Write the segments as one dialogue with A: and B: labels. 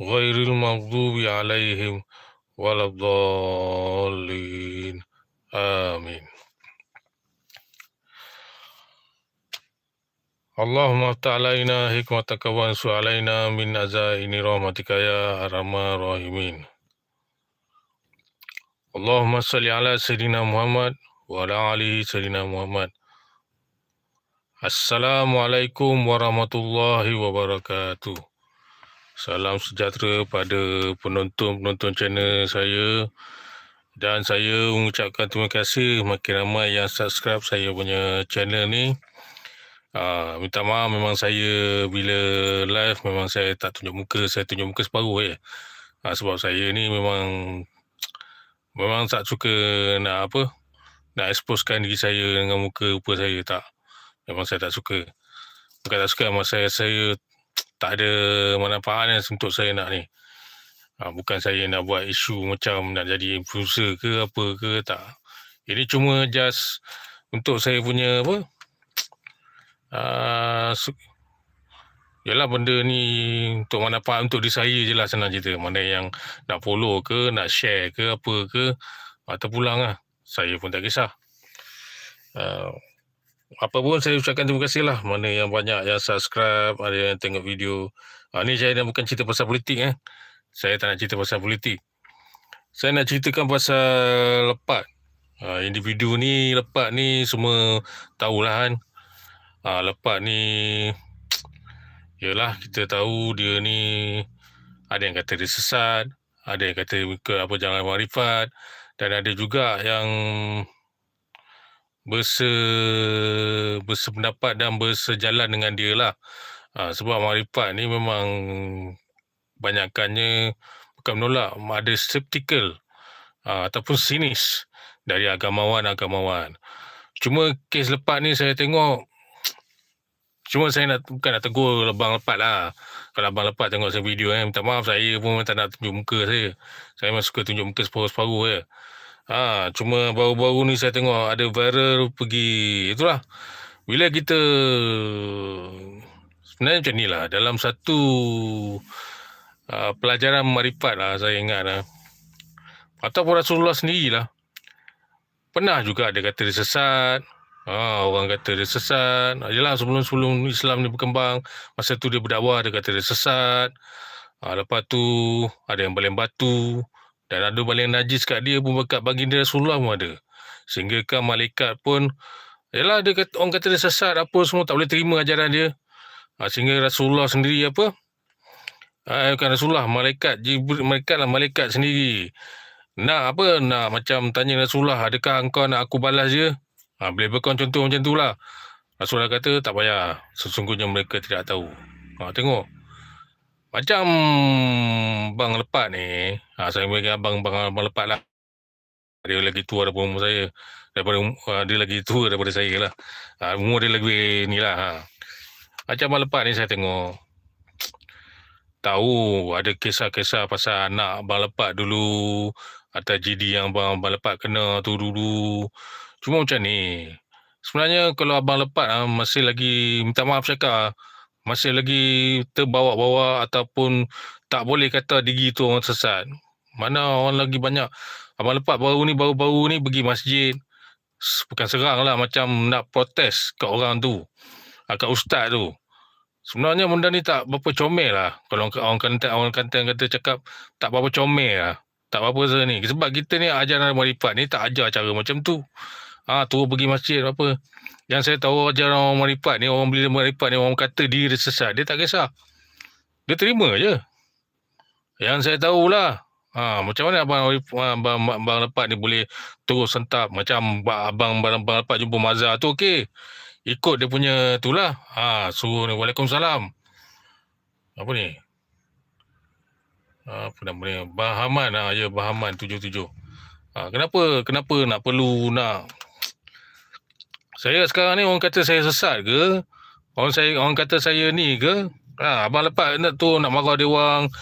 A: غير المغضوب عليهم ولا الضالين. آمين. اللهم افتح علينا حكمتك وانصر علينا من أزائن رحمتك يا أرحم الراحمين. اللهم صل على سيدنا محمد وعلى آله سيدنا محمد. Assalamualaikum warahmatullahi wabarakatuh. Salam sejahtera pada penonton-penonton channel saya dan saya mengucapkan terima kasih makin ramai yang subscribe saya punya channel ni. Uh, minta maaf memang saya bila live memang saya tak tunjuk muka, saya tunjuk muka separuh je. Uh, sebab saya ni memang memang tak suka nak apa nak exposekan diri saya dengan muka rupa saya tak. Memang saya tak suka. Bukan tak suka, memang saya, saya tak ada manfaat untuk saya nak ni. Ha, bukan saya nak buat isu macam nak jadi influencer ke apa ke, tak. Ini cuma just untuk saya punya apa, uh, Yalah benda ni untuk manfaat untuk diri saya je lah senang cerita. Mana yang nak follow ke, nak share ke, apa ke, terpulang lah. Saya pun tak kisah. Uh, apa pun saya ucapkan terima kasih lah. Mana yang banyak yang subscribe ada yang tengok video. Ha, ni saya bukan cerita pasal politik eh. Saya tak nak cerita pasal politik. Saya nak ceritakan pasal lepat ha, individu ni lepat ni semua tahulah kan. Ha, lepat ni yalah kita tahu dia ni ada yang kata dia sesat ada yang kata ke apa jangan marifat dan ada juga yang berse bersependapat dan bersejalan dengan dia lah. Ha, sebab marifat ni memang banyakkannya bukan menolak, ada skeptical ha, ataupun sinis dari agamawan-agamawan. Cuma kes lepas ni saya tengok Cuma saya nak bukan nak tegur abang lepat lah. Kalau abang lepat tengok saya video eh, minta maaf saya pun tak nak tunjuk muka saya. Saya memang suka tunjuk muka separuh-separuh je. Ha, cuma baru-baru ni saya tengok ada viral pergi itulah. Bila kita sebenarnya macam inilah dalam satu uh, pelajaran marifat lah saya ingat lah. Ataupun Rasulullah sendirilah. Pernah juga ada kata dia sesat. Ha, orang kata dia sesat. Yalah sebelum-sebelum Islam ni berkembang. Masa tu dia berdakwah dia kata dia sesat. Ha, lepas tu ada yang baleng batu. Dan ada baling najis kat dia pun bekat baginda Rasulullah pun ada. Sehingga kan malaikat pun, yalah dia kata, orang kata dia sesat apa semua, tak boleh terima ajaran dia. Ha, sehingga Rasulullah sendiri apa, ha, bukan Rasulullah, malaikat, Jibril, malaikat lah, malaikat sendiri. Nak apa, nak macam tanya Rasulullah, adakah engkau nak aku balas je? Ha, boleh berkon contoh macam tu lah. Rasulullah kata, tak payah, sesungguhnya mereka tidak tahu. Ha, tengok, macam bang lepat ni, ha, saya bagi abang bang, bang lepat lah. Dia lagi tua daripada umur saya. Daripada uh, dia lagi tua daripada saya lah. Ha, umur dia lebih ni lah. Ha. Macam bang lepat ni saya tengok. Tahu ada kisah-kisah pasal anak bang lepat dulu. Atau GD yang bang, bang lepat kena tu dulu. Cuma macam ni. Sebenarnya kalau abang lepat ha, masih lagi minta maaf cakap masih lagi terbawa-bawa ataupun tak boleh kata diri tu orang sesat. Mana orang lagi banyak. Abang lepas baru ni, baru-baru ni pergi masjid. Bukan serang lah macam nak protes kat orang tu. Ah, kat ustaz tu. Sebenarnya benda ni tak berapa comel lah. Kalau orang kantan, orang kantan kata cakap tak berapa comel lah. Tak apa-apa ni. Sebab kita ni ajaran marifat ni tak ajar cara macam tu. Ha, tu pergi masjid apa. Yang saya tahu ajaran orang marifat ni, orang bila marifat ni, orang kata diri sesat. Dia tak kisah. Dia terima je. Yang saya tahulah. Ha, macam mana abang, abang, abang, lepat ni boleh terus sentap. Macam abang, abang, abang lepat jumpa mazhar tu, okey. Ikut dia punya tu lah. Ha, suruh ni, Waalaikumsalam. Apa ni? apa nama dia Bahaman ah ya Bahaman 77 ah kenapa kenapa nak perlu nak saya sekarang ni orang kata saya sesat ke? Orang saya orang kata saya ni ke? Ah abang lepas nak tu nak marah dia orang.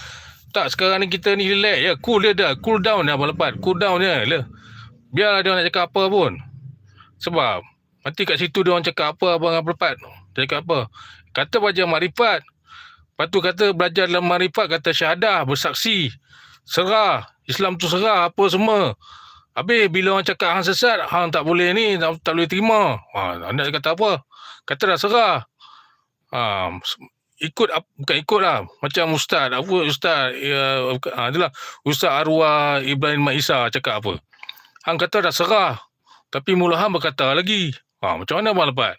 A: Tak sekarang ni kita ni relax ya cool dia dah. Cool down dah abang lepas. Cool down dia lah biarlah dia orang nak cakap apa pun. Sebab nanti kat situ dia orang cakap apa abang abang lepas dia cakap apa? Kata baca makrifat. Lepas tu kata belajar dalam marifat kata syahadah, bersaksi, serah, Islam tu serah apa semua. Habis bila orang cakap hang sesat, hang tak boleh ni, tak, tak boleh terima. Ha, anda kata apa? Kata dah serah. Ha, ikut bukan ikut lah. Macam ustaz apa ustaz? Ya ha, itulah. Ustaz arwah Ibrahim Maisa cakap apa? Hang kata dah serah. Tapi mula hang berkata lagi. Ha, macam mana abang lepas?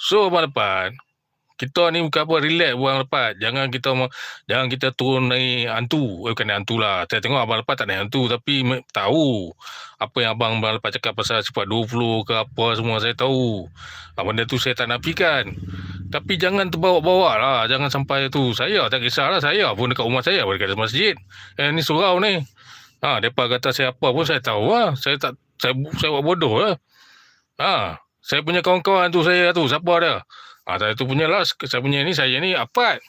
A: So abang lepas kita ni bukan apa relax buang lepas. Jangan kita jangan kita turun naik hantu. Eh, bukan hantu lah. Saya tengok abang lepas tak naik hantu tapi tahu apa yang abang abang lepas cakap pasal cepat 20 ke apa semua saya tahu. Ah, benda tu saya tak nafikan. Tapi jangan terbawa-bawa lah. Jangan sampai tu. Saya tak kisahlah. Saya pun dekat rumah saya dekat masjid. Eh ni surau ni. Ha, mereka kata saya apa pun saya tahu lah. Saya tak saya, saya buat bodoh lah. Ha, saya punya kawan-kawan tu saya tu siapa dia Ha, saya tu punya lah, saya punya ni, saya ni apat.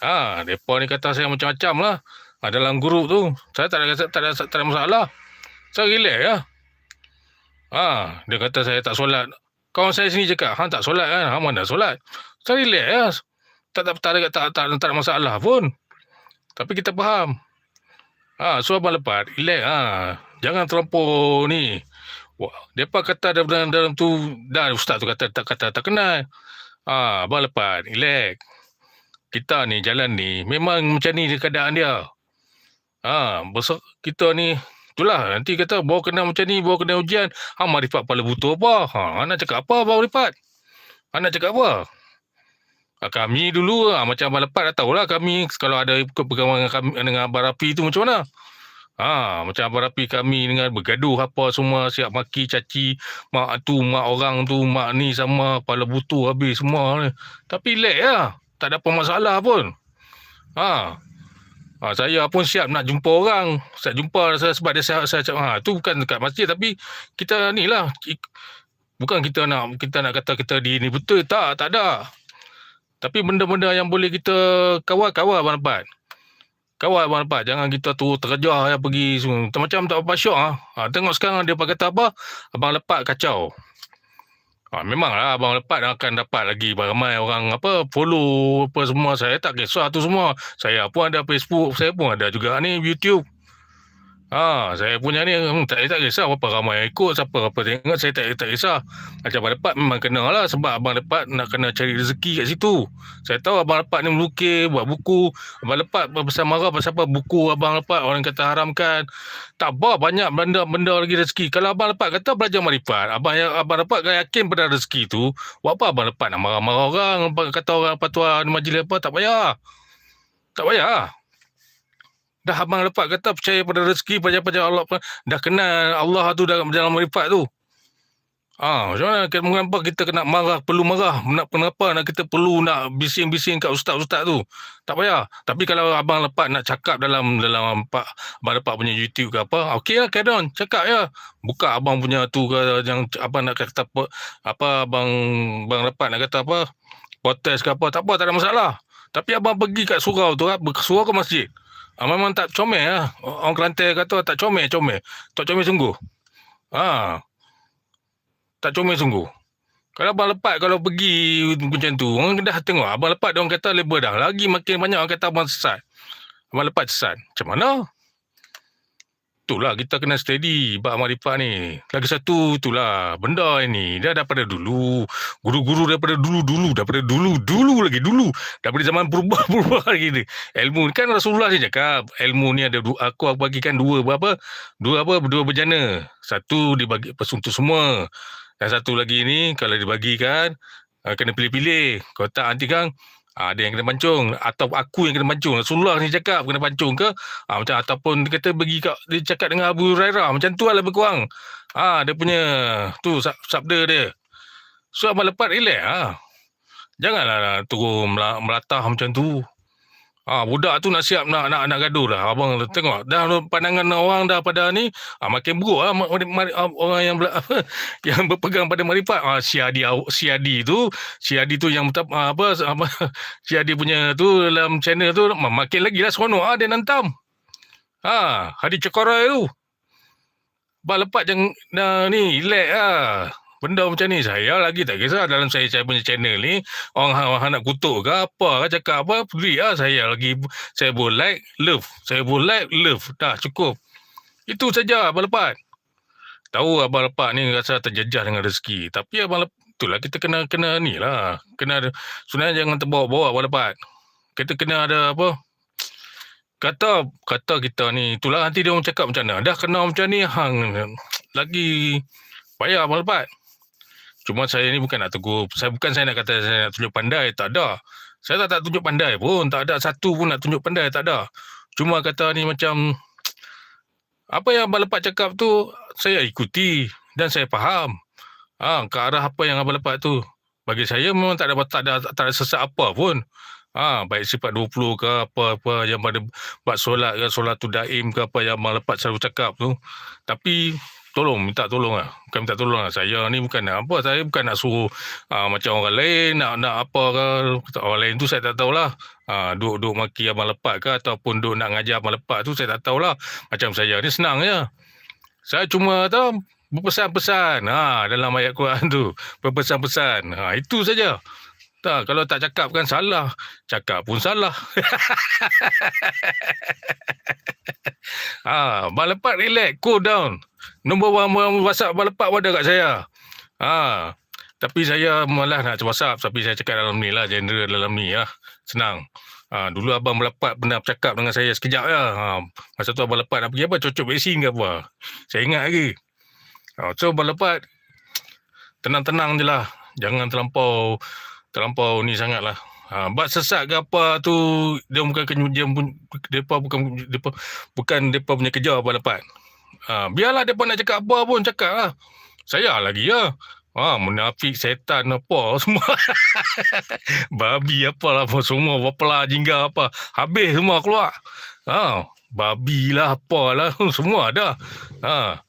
A: Ha, mereka ni kata saya macam-macam lah. Ha, dalam grup tu, saya tak ada, tak ada, tak ada masalah. Saya relax ya. Ha, dia kata saya tak solat. Kawan saya sini cakap, hang tak solat kan? Hang mana solat? Saya relax ya. Tak, tak, tak, tak, tak, tak, tak ada masalah pun. Tapi kita faham. Ha, so abang lepas, relax ha. Jangan terlampau ni. Wah, depa kata dalam dalam tu dah ustaz tu kata tak kata tak kenal. Ah, abang lepas, relax. Kita ni jalan ni memang macam ni keadaan dia. Ah, besok kita ni itulah nanti kata bawa kena macam ni, bawa kena ujian, ha marifat pala butuh apa? Ha, nak cakap apa abang lepas? Ha, nak cakap apa? Ha, kami dulu ha, macam abang lepas dah tahulah kami kalau ada pegangan kami dengan abang Rapi tu macam mana? Ha, macam abang rapi kami dengan bergaduh apa semua siap maki caci mak tu mak orang tu mak ni sama kepala butuh habis semua ni. Tapi lek lah. Tak ada apa masalah pun. Ha. ha. saya pun siap nak jumpa orang. Siap jumpa saya sebab dia saya, saya ha, tu bukan dekat masjid tapi kita ni lah. Bukan kita nak kita nak kata kita di ni betul tak tak ada. Tapi benda-benda yang boleh kita kawal-kawal abang dapat. Kawal abang lepas. Jangan kita tu terjah ya pergi semua. Macam tak apa syok ha. ha. Tengok sekarang dia kata apa. Abang lepas kacau. Ha, memanglah abang lepas akan dapat lagi ramai orang apa follow apa semua saya tak kisah tu semua. Saya pun ada Facebook, saya pun ada juga ni YouTube. Ha, saya punya ni hmm, tak tak kisah apa ramai yang ikut, siapa apa tengok saya tak tak kisah. Macam abang dapat memang kena lah sebab abang dapat nak kena cari rezeki kat situ. Saya tahu abang dapat ni melukis, buat buku. Abang dapat pasal marah pasal apa buku abang dapat orang kata haramkan. Tak apa banyak benda-benda lagi rezeki. Kalau abang dapat kata belajar marifat, abang yang abang dapat yakin pada rezeki tu, buat apa abang dapat nak marah-marah orang, kata orang apa tua majlis apa tak payah. Tak payah. Dah abang lepas kata percaya pada rezeki pada Allah dah kenal Allah tu dalam dalam marifat tu. Ah, macam mana kita mengapa kita kena marah, perlu marah, nak kenapa nak kita perlu nak bising-bising kat ustaz-ustaz tu. Tak payah. Tapi kalau abang lepas nak cakap dalam dalam pak abang lepas punya YouTube ke apa, okey lah carry cakap ya. Buka abang punya tu ke yang apa nak kata apa, apa abang abang lepas nak kata apa, protes ke apa, tak apa, tak ada masalah. Tapi abang pergi kat surau tu, surau ke masjid. Ah, memang tak comel lah. Orang Kelantan kata tak comel, comel. Tak comel sungguh. Ha. Tak comel sungguh. Kalau abang lepat kalau pergi macam tu, orang dah tengok. Abang lepat dia orang kata label dah. Lagi makin banyak orang kata abang sesat. Abang lepat sesat. Macam mana? Itulah kita kena steady bab marifat ni. Lagi satu itulah benda ini dia daripada dulu. Guru-guru daripada dulu-dulu, daripada dulu-dulu lagi dulu. Daripada zaman purba-purba lagi ni. Ilmu kan Rasulullah dia cakap, ilmu ni ada dua, aku bagikan dua berapa? Dua apa? Dua berjana. Satu dibagi untuk semua. Dan satu lagi ni kalau dibagikan ah, kena pilih-pilih. Kalau tak nanti kan Ha, ada yang kena pancung atau aku yang kena pancung. Rasulullah ni cakap kena pancung ke? Ha, macam ataupun dia kata bagi kat dia cakap dengan Abu Hurairah macam tu lah lebih kurang. Ha, dia punya tu sabda dia. So abang lepas relax ha. Janganlah turun melatah macam tu. Ah budak tu nak siap nak nak nak gaduh dah. Abang tengok dah pandangan orang dah pada ni ah, makin buruk ah, orang yang yang berpegang pada marifat. Ah si Adi si Adi tu, si Adi tu yang ah, apa apa si Adi punya tu dalam channel tu makin lagi lah seronok ah dia nantam. Ha, Hadi Cekora tu. Ba lepas jangan nah, ni relax ah benda macam ni saya lagi tak kisah dalam saya saya punya channel ni orang, orang nak kutuk ke apa ke cakap apa peduli lah saya lagi. Saya boleh like love. Saya boleh like love. Dah cukup. Itu saja abang lepat. Tahu abang lepat ni rasa terjejah dengan rezeki. Tapi abang lepat itulah kita kena kena ni lah. Kena sebenarnya jangan terbawa-bawa abang lepat. Kita kena ada apa? Kata kata kita ni itulah nanti dia orang cakap macam mana. Dah kena macam ni hang lagi payah abang lepat Cuma saya ni bukan nak tegur. Saya bukan saya nak kata saya nak tunjuk pandai. Tak ada. Saya tak, tak tunjuk pandai pun. Tak ada satu pun nak tunjuk pandai. Tak ada. Cuma kata ni macam... Apa yang Abang Lepak cakap tu, saya ikuti. Dan saya faham. Ha, ke arah apa yang Abang Lepak tu. Bagi saya memang tak ada tak ada, tak ada sesak apa pun. Ha, baik sifat 20 ke apa-apa yang pada buat solat ke solat tu daim ke apa yang Abang Lepak selalu cakap tu. Tapi tolong minta tolong lah. Bukan minta tolong lah saya ni bukan nak apa saya bukan nak suruh uh, macam orang lain nak nak apa ke. Orang lain tu saya tak tahulah. Uh, duk-duk maki abang lepat ke ataupun duk nak ngajar abang lepat tu saya tak tahulah. Macam saya ni senang je. Saya cuma tahu berpesan-pesan. Ha, dalam ayat Quran tu berpesan-pesan. Ha, itu saja. Tak, kalau tak cakap kan salah. Cakap pun salah. ha, balepat relax, cool down. Nombor WhatsApp balepat ada kat saya. Ha, tapi saya malah nak WhatsApp tapi saya cakap dalam ni lah, general dalam ni lah. Senang. Ha, dulu abang melepat pernah bercakap dengan saya sekejap ya. Ha, masa tu abang lepat nak pergi apa? Cocok vaksin ke apa? Saya ingat lagi. Ha, so abang lepat tenang-tenang je lah. Jangan terlampau terlampau ni sangat lah. Ha, bab sesat ke apa tu dia bukan dia pun depa bukan depa bukan depa punya kerja apa dapat. Ha, biarlah depa nak cakap apa pun cakap lah. Saya lagi ya. Ha, munafik setan apa semua. babi apa lah apa semua wapala jingga apa. Habis semua keluar. Ha, babi lah apa lah semua ada. Ha,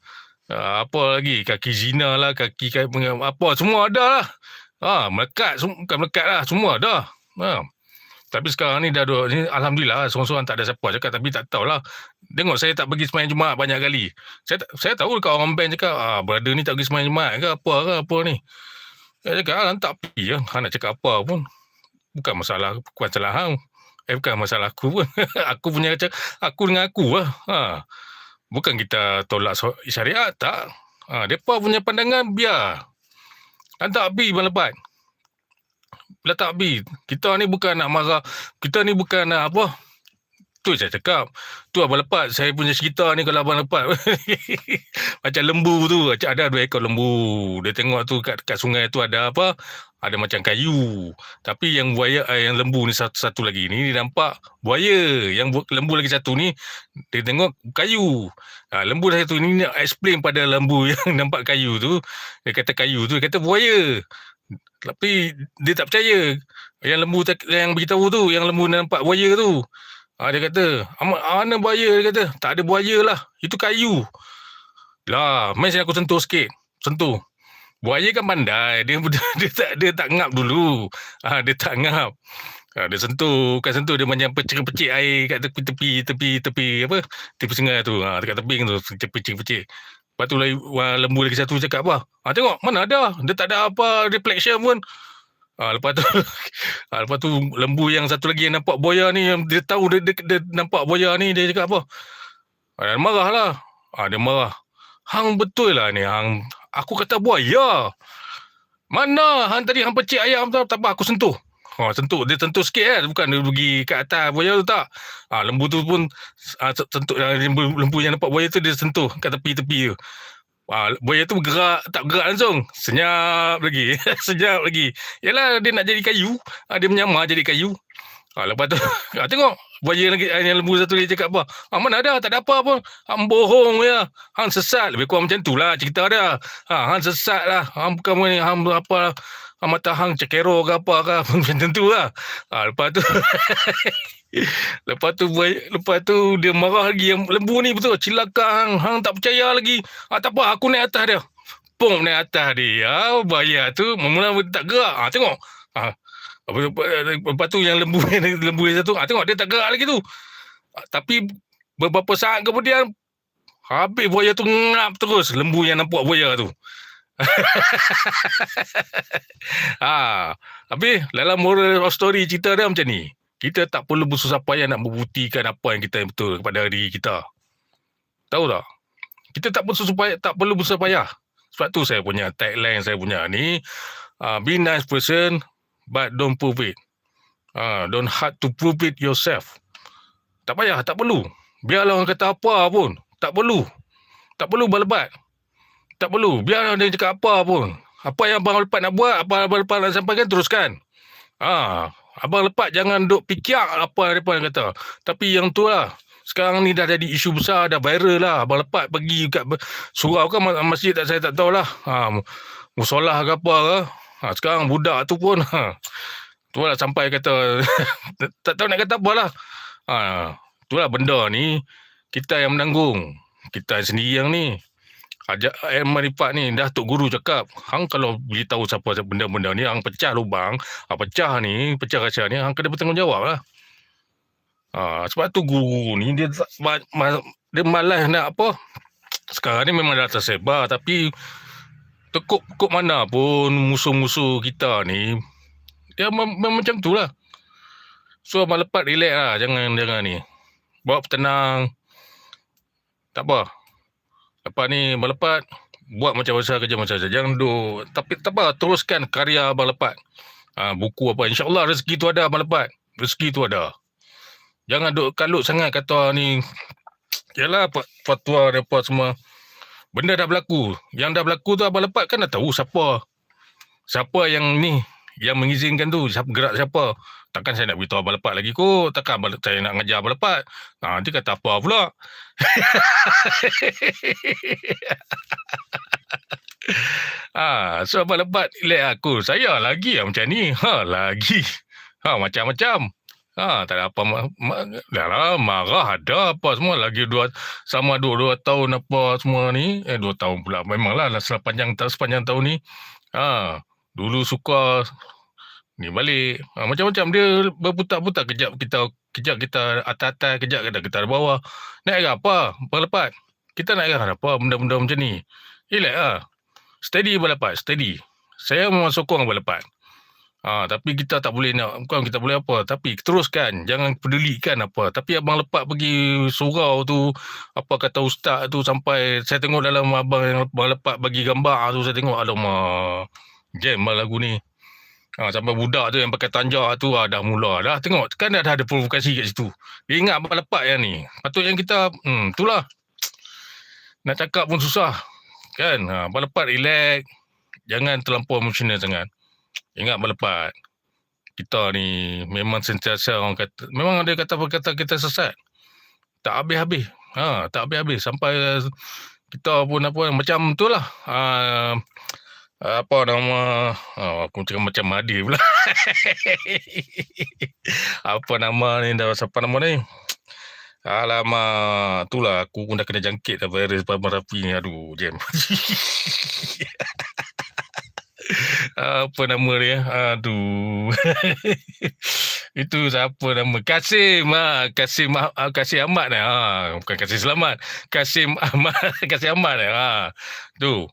A: apa lagi kaki zina lah kaki, kaki apa semua ada lah. Ha, melekat, bukan melekat lah, semua dah. Ha. Tapi sekarang ni dah dua, ni Alhamdulillah, seorang-seorang tak ada siapa cakap, tapi tak tahulah. Tengok saya tak pergi semayang Jumaat banyak kali. Saya saya tahu dekat orang band cakap, ah, brother ni tak pergi semayang Jumaat ke apa ke apa ni. Saya cakap, ah, tak pergi ya. Ha, nak cakap apa pun. Bukan masalah, bukan salah hang. Eh, bukan masalah aku pun. aku punya cakap, aku dengan aku lah. Ha. Bukan kita tolak syariat, tak. Ha, mereka punya pandangan, biar. Letak B bang lepas. Letak B. Kita ni bukan nak marah. Kita ni bukan nak apa. Tu saya cakap. Tu abang lepas. Saya punya cerita ni kalau abang lepas. macam lembu tu. Macam ada dua ekor lembu. Dia tengok tu kat, kat sungai tu ada apa. Ada macam kayu. Tapi yang buaya, eh, yang lembu ni satu-satu lagi ni. Dia nampak buaya. Yang lembu lagi satu ni. Dia tengok kayu. Ha, lembu satu ni nak explain pada lembu yang nampak kayu tu. Dia kata kayu tu. Dia kata buaya. Tapi dia tak percaya. Yang lembu yang beritahu tu. Yang lembu nampak buaya tu. Ha, dia kata, mana buaya? Dia kata, tak ada buaya lah. Itu kayu. Lah, main saya aku sentuh sikit. Sentuh. Buaya kan pandai. Dia, dia, dia, tak, dia tak ngap dulu. Ha, dia tak ngap. Ha, dia sentuh, kan sentuh dia macam pecik-pecik air kat tepi tepi tepi tepi apa? Tepi sungai tu. Ha, dekat tebing tu pecik-pecik. Lepas tu lembu lagi satu cakap apa? Ha, tengok mana ada? Dia tak ada apa reflection pun. Ha, lepas tu ha, lepas tu lembu yang satu lagi yang nampak boya ni yang dia tahu dia, dia, dia nampak boya ni dia cakap apa? Ha, dia marah lah. Ha, dia marah. Hang betul lah ni. Hang, aku kata buaya. Mana hang tadi hang pecik ayam tu? Tak apa aku sentuh. Ha, sentuh. Dia sentuh sikit kan. Bukan dia pergi kat atas buaya tu tak. Ha, lembu tu pun ha, sentuh. Lembu, lembu yang nampak buaya tu dia sentuh kat tepi-tepi tu. Ha, buaya tu bergerak. Tak bergerak langsung. Senyap lagi. Senyap lagi. Yalah dia nak jadi kayu. Ha, dia menyamar jadi kayu. Ha, lepas tu. Ha, tengok. Buaya lagi yang lembu satu dia cakap apa. Ha, mana ada. Tak ada apa pun. Hang bohong ya. Hang sesat. Lebih kurang macam tu lah cerita dia. Ha, hang sesat lah. Hang bukan hang apa lah. ah, mata hang cekero ke apa ke macam tu lah. Ah, lepas tu lepas tu buaya- lepas tu dia marah lagi yang lembu ni betul cilaka hang hang tak percaya lagi. Ah, tak apa aku naik atas dia. Pum naik atas dia. Ah, buaya tu mula tak gerak. Ah, tengok. Ah, apa, lepas tu yang lembu lembu yang satu ah, tengok dia tak gerak lagi tu. Ah, tapi beberapa saat kemudian habis buaya tu ngap terus lembu yang nampak buaya tu. ha, tapi dalam moral of story cerita dia macam ni. Kita tak perlu bersusah payah nak membuktikan apa yang kita betul kepada diri kita. Tahu tak? Kita tak perlu susah payah, tak perlu bersusah payah. Sebab tu saya punya tagline saya punya ni, uh, be nice person but don't prove it. Uh, don't hard to prove it yourself. Tak payah, tak perlu. Biarlah orang kata apa pun. Tak perlu. Tak perlu berlebat. Tak perlu. Biar dia cakap apa pun. Apa yang Abang Lepat nak buat, apa Abang Lepat nak sampaikan, teruskan. Ah, Abang Lepat jangan duk fikir apa mereka kata. Tapi yang tu lah. Sekarang ni dah jadi isu besar, dah viral lah. Abang Lepat pergi kat surau ma- masjid tak saya tak tahulah. Ha, musolah ke apa ke. Ha, sekarang budak tu pun ha, tu lah sampai kata tak tahu nak kata apa lah. Ha, tu lah benda ni kita yang menanggung. Kita sendiri yang ni. Ajak air marifat ni dah tok guru cakap hang kalau beritahu siapa benda-benda ni hang pecah lubang ha, pecah ni pecah kaca ni hang kena bertanggungjawab lah. Ha, sebab tu guru ni dia ma, ma, dia malas nak apa sekarang ni memang dah tersebar tapi tekuk tekuk mana pun musuh-musuh kita ni dia mem, mem, macam tu lah. So lepat relax lah jangan jangan ni. Bawa tenang tak apa Lepas ni Abang Lepat buat macam biasa kerja macam saja. Jangan duk tapi apa teruskan karya Abang Lepat. Ha, buku apa insya-Allah rezeki tu ada Abang Lepat. Rezeki tu ada. Jangan duk kalut sangat kata ni Yalah fa- fatwa apa semua. Benda dah berlaku. Yang dah berlaku tu Abang Lepat kan dah tahu siapa. Siapa yang ni yang mengizinkan tu siapa gerak siapa. Takkan saya nak beritahu Abang Lepat lagi kot. Takkan abang, saya nak ngajar Abang Lepat. Ha, nanti kata apa pula. Ah, so abang lebat relax aku. Saya lagi lah macam ni. Ha, lagi. Ha, macam-macam. Ha, tak ada apa. Ma, ma, dah lah, marah ada apa semua. Lagi dua, sama dua, dua tahun apa semua ni. Eh, dua tahun pula. Memanglah lah sepanjang, ta- sepanjang tahun ni. Ha, dulu suka ni balik. Ha, macam-macam dia berputar-putar. Kejap kita kejap kita atas-atas, kejap kita kita bawah. Nak air apa? Abang lepat. Kita nak air apa? Benda-benda macam ni. Relax lah. Steady abang lepat, steady. Saya memang sokong abang lepat. Ha, tapi kita tak boleh nak, bukan kita boleh apa. Tapi teruskan, jangan pedulikan apa. Tapi abang lepat pergi surau tu, apa kata ustaz tu sampai, saya tengok dalam abang yang abang lepat bagi gambar tu, saya tengok, alamak, jam lah lagu ni. Ha, sampai budak tu yang pakai tanjak tu ah, dah mula dah. Tengok, kan dah, dah ada provokasi kat situ. Dia ingat abang lepat yang ni. Patut yang kita, hmm, itulah. Nak cakap pun susah. Kan? Ha, abang lepat relax. Jangan terlampau emosional sangat. Ingat abang lepat. Kita ni memang sentiasa orang kata, memang ada kata kata kita sesat. Tak habis-habis. Ha, tak habis-habis. Sampai uh, kita pun apa, macam tu lah. Ha, apa nama, oh, aku cakap macam Madi pula. apa nama ni, dah siapa nama ni? Alamak, itulah aku pun dah kena jangkit dah virus Abang Rafi ni. Aduh, jam. apa nama dia? Aduh. Itu siapa nama? Kasim. Ha. Kasim, ah, Kasim Ahmad ni. Ha. Bukan Kasim Selamat. Kasim Ahmad. Kasim Ahmad ni. Ha. Tu.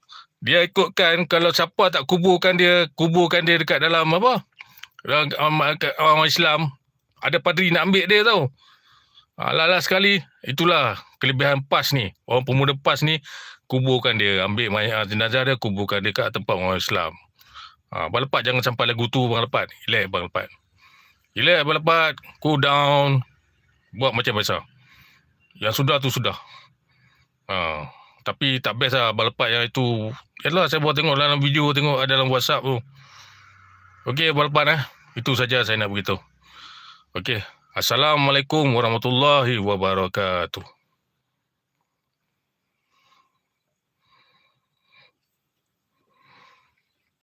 A: Dia ikutkan kalau siapa tak kuburkan dia, kuburkan dia dekat dalam apa? Dalam orang, Islam. Ada padri nak ambil dia tau. Alah-alah sekali. Itulah kelebihan PAS ni. Orang pemuda PAS ni kuburkan dia. Ambil jenazah dia, kuburkan dia kat tempat orang Islam. Ha, abang lepat jangan sampai lagu tu abang lepat. Relax abang lepat. Relax abang lepat. Cool down. Buat macam biasa. Yang sudah tu sudah. Ha, tapi tak best lah abang lepat yang itu. Yalah saya buat tengok dalam video, tengok dalam WhatsApp tu. Okey abang lepat eh. Itu saja saya nak beritahu. Okey. Assalamualaikum warahmatullahi wabarakatuh.